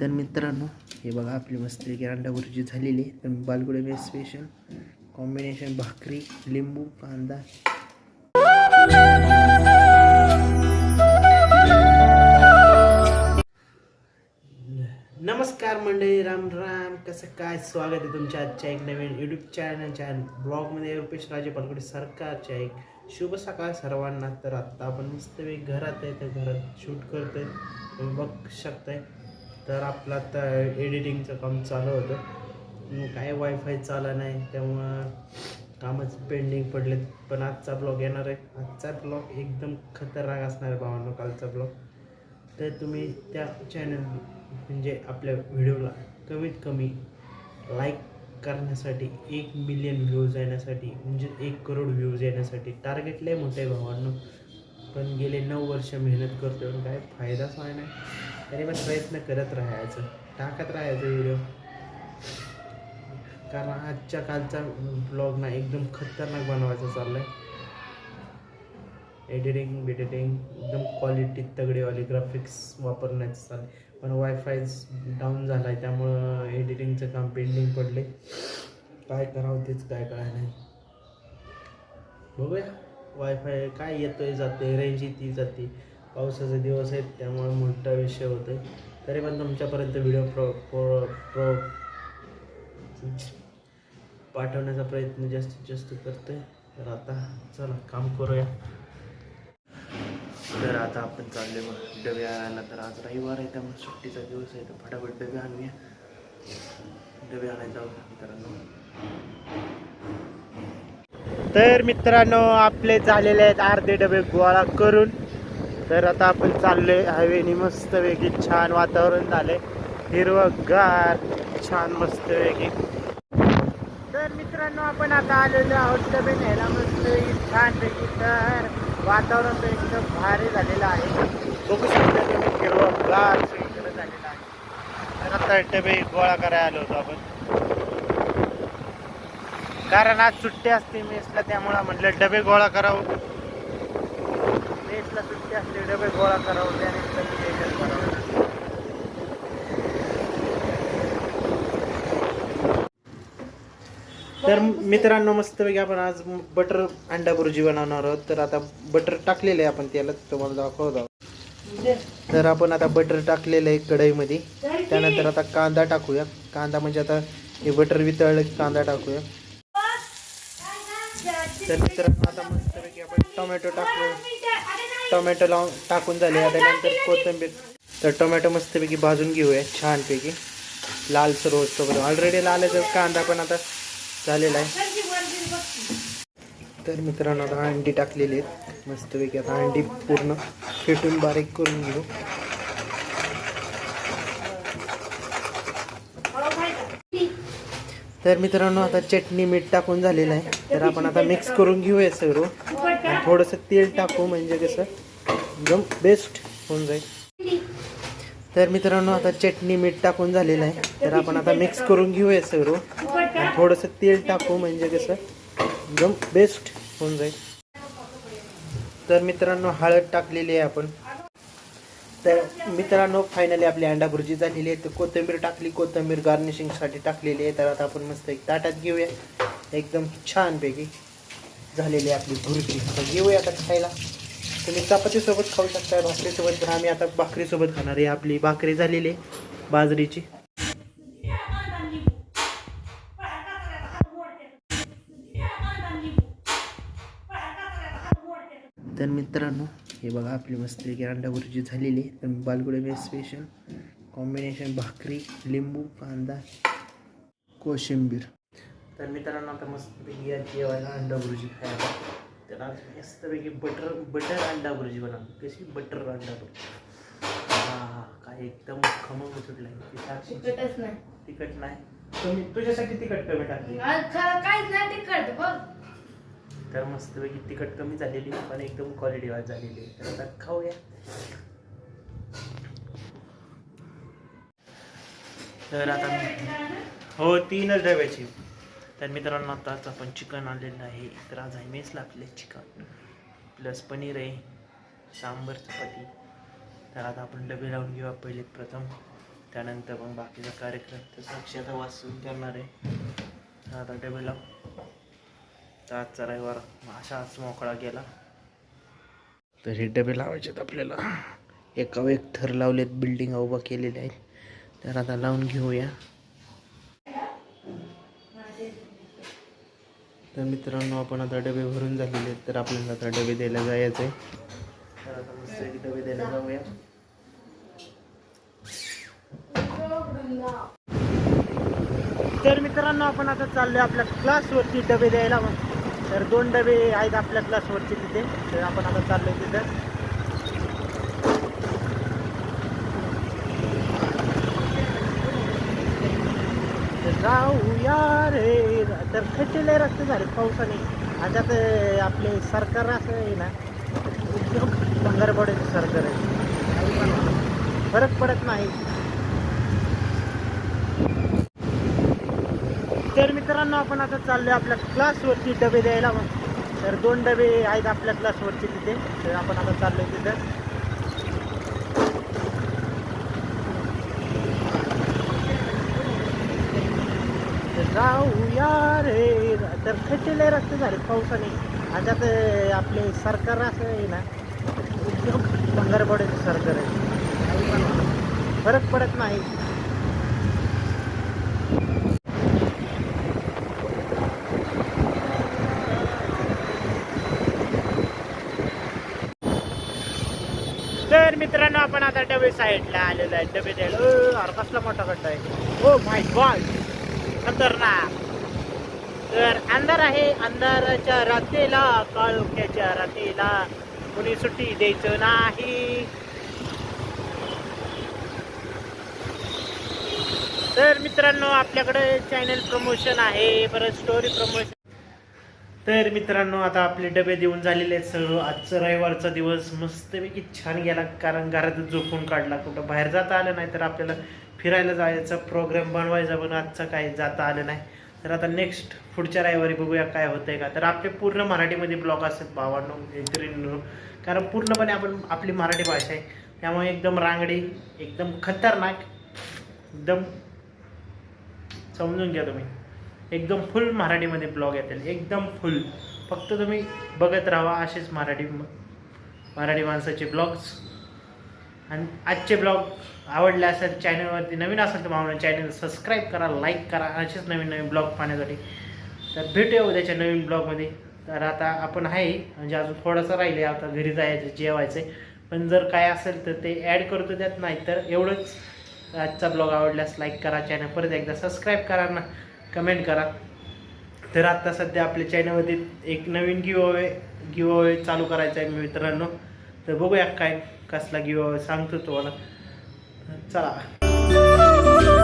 तर मित्रांनो हे बघा आपली मस्त अंडा भुर्जी झालेली आहे. तर बालगुडे स्पेशल कॉम्बिनेशन भाकरी लिंबू कांदा. नमस्कार मंडळी राम राम. कसं काय? स्वागत आहे तुमच्या आजच्या एक नवीन यूट्यूब चॅनलच्या ब्लॉगमध्ये रुपेश राजे पालकुडे सरकारच्या एक शुभ सकाळ सर्वांना. तर आत्ता आपण मस्त घरात आहे तर घरात शूट करतोय. तुम्ही बघू शकताय. तर आपलं आता एडिटिंगचं काम चालू होतं. मग काय वायफाय चालला नाही त्यामुळं कामच पेंडिंग पडलेत. पण आजचा ब्लॉग येणार आहे. आजचा ब्लॉग एकदम खतरनाक असणार आहे भावांनो कालचा ब्लॉग तर तुम्ही त्या चॅनल म्हणजे आपल्या व्हिडिओला कमीत कमी लाईक करण्यासाठी एक मिलियन व्ह्यूज येण्यासाठी म्हणजे एक करोड व्ह्यूज येण्यासाठी टार्गेट लय मोठं आहे भावांनो. पण गेले नऊ वर्ष मेहनत करतो पण काय फायदाच व्हाय नाही. तरी पण प्रयत्न करत राहायचं. टाकत राहायचं व्हिडिओ कारण आजच्या कालचा ब्लॉग ना एकदम खतरनाक बनवायचा चाललाय. एडिटिंग बिडिटिंग एकदम क्वालिटी तगडीवाली ग्राफिक्स वापरण्याचं चाललं पण वायफाय डाऊन झाला आहे त्यामुळं एडिटिंगचं काम पेंडिंग पडले काय करावं तेच काय काय नाही बघूया. वायफाय काय येतोय जाते रेंज ती जाते? पावसाचे दिवस आहेत त्यामुळे मोठा विषय होतोय. तरी पण तुमच्यापर्यंत व्हिडिओ प्रो प्रो प्रो पाठवण्याचा प्रयत्न जास्तीत जास्त करतोय. तर आता चला काम करूया. तर आता आपण चालले मग डबे आणायला तर आज रविवार आहे त्यामुळे सुट्टीचा दिवस आहे तर फटाफट डबे आणूया. डबे आणायचा मित्रांनो? तर मित्रांनो आपले झालेले आहेत अर्धे डबे गोळा करून. तर आता आपण चाललोय हायवेनी मस्त वेगळी छान वातावरण झालंय. हिरवगार छान मस्त वेगळी तर मित्रांनो आपण आता आलेलो आहोत डबे न्यायला मस्त छान पैकी तर वातावरण तर एकदम भारी झालेलं आहे. बघू शकता तुम्ही हिरवगार सगळीकडे झालेलं आहे. तर आता डबे गोळा करायला आलो होतो आपण. कारण आज सुट्टी असते मेसला त्यामुळं म्हटलं डबे गोळा करावं. मेसला सुट्टी असते डबे गोळा करावं त्यानंतर करावं तर मित्रांनो मस्तपैकी आपण आज बटर अंडा बुर्जी बनवणार आहोत. तर आता बटर टाकलेलं आहे आपण त्याला तुम्हाला दाखवत आहोत. तर आपण आता बटर टाकलेलं आहे कढईमध्ये. त्यानंतर आता कांदा टाकूया. कांदा म्हणजे आता हे बटर वितळलं की कांदा टाकूया. तर मित्रांनो आता मस्तपैकी आपण टोमॅटो टाकू टोमॅटो लावून टाकून झाले आता नंतर कोथिंबीर. तर टोमॅटो मस्तपैकी भाजून घेऊया छानपैकी. लालसर होतोपर्यंत. ऑलरेडी लाल आहे तर कांदा पण आता झालेला आहे. तर मित्रांनो आता अंडी टाकलेली आहेत. मस्तपैकी आता अंडी पूर्ण फेटून बारीक करून घेऊ. तर मित्रांनो आता चटणी मीठ टाकून झालेलं आहे. तर आपण आता मिक्स करून घेऊया सर्व. आणि थोडंसं तेल टाकू म्हणजे कसं एकदम बेस्ट होऊन जाईल. तर मित्रांनो आता चटणी मीठ टाकून झालेलं आहे. तर आपण आता मिक्स करून घेऊया सर्व. आणि थोडंसं तेल टाकू म्हणजे कसं एकदम बेस्ट होऊन जाईल. तर मित्रांनो हळद टाकलेली आहे आपण. तर मित्रांनो फायनली आपली अंडा भुर्जी झालेली आहे. तर कोथिंबीर टाकली कोथिंबीर गार्निशिंगसाठी टाकलेली आहे. तर आता आपण मस्त एक ताटात घेऊया. एकदम छानपैकी झालेली आहे आपली भुर्जी. तर घेऊया आता खायला. तुम्ही चपातीसोबत खाऊ शकता भाकरीसोबत तर आम्ही आता भाकरीसोबत खाणार आहे. आपली भाकरी झालेली आहे बाजरीची. तर मित्रांनो हे बघा आपली मस्त की अंडा भुर्जी झालेली तर बालगुडे मे स्पेशल कॉम्बिनेशन भाकरी लिंबू कांदा कोशिंबीर. तर मित्रांनो आता मस्तपैकी या जेवायला अंडा भुर्जी खायला तर आज मस्तपैकी बटर बटर अंडा भुर्जी बनवली कशी? बटर अंडा भुर्जी हा काय एकदम खमंग सुटलाय. तिखट नाही. कमी तुझ्यासाठी तिखट कमी टाकली. काहीच नाही तिखट बघ. तर मस्तपैकी तिखट कमी झालेली पण एकदम क्वालिटी वाज झालेली आहे. तर आता खाऊया. तर आता हो तीनच डब्याची. तर मित्रांनो आताच आपण चिकन आणलेलं आहे. तर आज आहे मेस लागले चिकन प्लस पनीर आहे सांबर चपाती. तर आता आपण डबे लावून घेऊया पहिले प्रथम. त्यानंतर मग बाकीचा कार्यक्रम. तर साक्षी आता वाचून करणार आहे. तर आता डबे लावू. तर आजचा रविवार असाच मोकळा गेला. तर हे डबे लावायचे आहेत आपल्याला. एकावर एक थर लावलेत बिल्डिंग उभा केलेले आहेत. तर आता लावून घेऊया. तर मित्रांनो आपण आता डबे भरून झालेले आहेत तर आपल्याला आता डबे द्यायला जायचं आहे तर आता मस्त एक डबे द्यायला जाऊया. तर मित्रांनो आपण आता चाललोय आपल्या क्लासवरती डबे द्यायला. तर दोन डबे आहेत आपल्या क्लासवरचे तिथे. तर आपण आता चाललोय तिथं. जाऊया रे. तर खचले रस्ते झाले पावसाने. आणि त्यात आपले सरकार असं आहे ना एकदम भंगारपडायचं सरकार आहे. फरक पडत नाही. तर मित्रांनो आपण आता चाललोय आपल्या क्लासवरती डबे द्यायला मग. तर दोन डबे आहेत आपल्या क्लासवरचे तिथे. तर आपण आता चाललोय तिथं. जाऊया रे. तर खचले रस्ते झाले पावसाने. आणि तर आपले सरकार असं आहे ना एकदम भंगारपडायचं सरकार आहे. फरक पडत नाही तर मित्रांनो आपण आता डबे साईडला आलेलो आहे. डबे द्यायला. अ, अरे कसला मोठा गड्डा आहे. हो माय गॉड! खतरनाक. तर अंधार आहे. अंधाराच्या रात्रीला काळोख्याच्या रात्रीला कुणी सुट्टी द्यायचं नाही. तर मित्रांनो आपल्याकडे चॅनल प्रमोशन आहे. परत स्टोरी प्रमोशन तर मित्रांनो आता आपले डबे देऊन झालेले आहेत सर्व आजचा रविवारचा दिवस मस्तपैकी छान गेला कारण घरातच झोपून काढला. कुठं बाहेर जाता आलं नाही तर आपल्याला फिरायला जायचा प्रोग्राम बनवायचा पण आजचा काही जाता आलं नाही. तर आता नेक्स्ट पुढच्या रविवारी बघूया काय होतंय का. तर आपले पूर्ण मराठीमध्ये ब्लॉग असतात भावांनो मैत्रिणींनो. कारण पूर्णपणे आपण आपली मराठी भाषा आहे. त्यामुळे एकदम रांगडी एकदम खतरनाक एकदम समजून घ्या तुम्ही. एकदम फुल मराठीमध्ये ब्लॉग येतील. एकदम फुल फक्त तुम्ही बघत राहा असेच मराठी मराठी माणसाचे ब्लॉग्स आणि आजचे ब्लॉग आवडले असेल चॅनलवरती नवीन असेल तर मामा चॅनल सबस्क्राईब करा लाईक करा असेच नवीन नवीन ब्लॉग पाहण्यासाठी. तर भेटूया उद्याच्या नवीन ब्लॉगमध्ये तर आता आपण आहे म्हणजे अजून थोडंसं राहिले आता घरी जायचं जेवायचं पण जर काय असेल तर ते ॲड करतो त्यात नाही तर एवढंच आजचा ब्लॉग आवडल्यास लाईक करा चॅनल परत एकदा सबस्क्राईब करा ना. कमेंट करा. तर आत्ता सध्या आपल्या चॅनलमध्ये एक नवीन गिव अवे गिव अवे चालू करायचा आहे मित्रांनो. तर बघूया काय कसला गिव अवे सांगतो तुम्हाला. चला.